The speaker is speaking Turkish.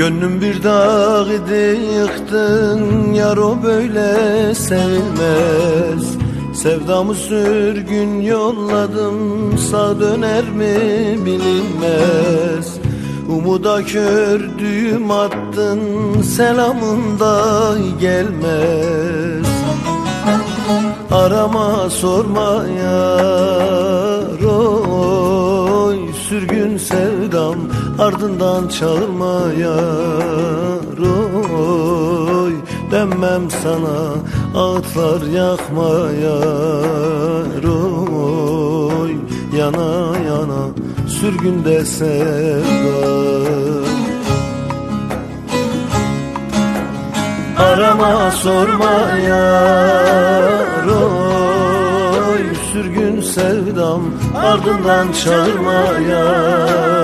Gönlüm bir dağ idi yıktın Yar o böyle sevilmez Sevdamı sürgün yolladım Sağ döner mi bilinmez. Umuda kördüğüm attın Selamın da gelmez. Arama sorma yar oy Sürgün sevdam ardından çağırma yar oy Dönmem sana ağıtlar yakma yar oy Yana yana sürgünde sevdam. Arama sorma yar Sürgün sevdam ardından çağırma yar oy